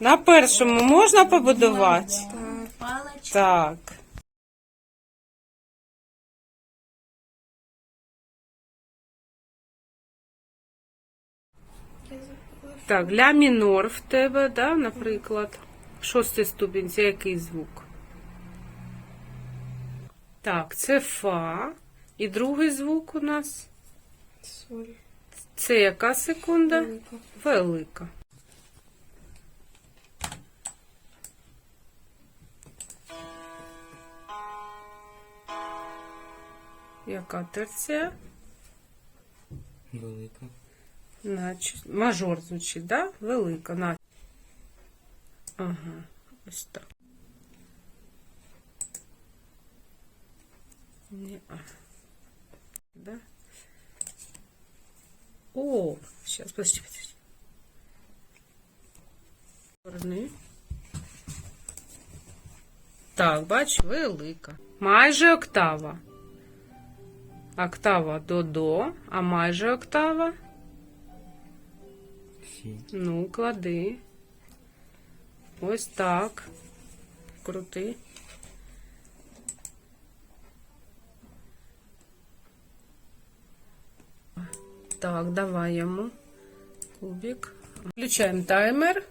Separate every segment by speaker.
Speaker 1: На першому можна побудувати? Так. Так, ля мінор в тебе, да, наприклад. Шостий ступінь, це який звук? Так, це фа. І другий звук у нас.
Speaker 2: Соль.
Speaker 1: Це яка секунда?
Speaker 2: Велика.
Speaker 1: Велика. Яка терція?
Speaker 3: Велика.
Speaker 1: Значить, мажор звучить, да? Велика. На. Ага, ось так. Ні, а. Да? О, сейчас, подожди, подожди. Сторони. Так, бач, велика. Майже октава. Октава до до, а майже октава.
Speaker 3: Сі.
Speaker 1: Ну, клади. Ось так. Крути. Так, давай йому кубик. Включаємо таймер.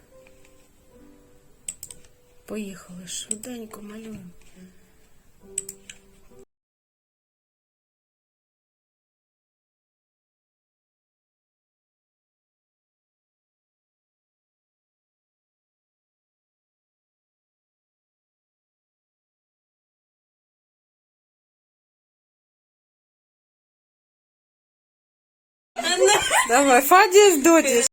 Speaker 1: Поїхали швиденько малюємо. Давай, Фадіс, додіс.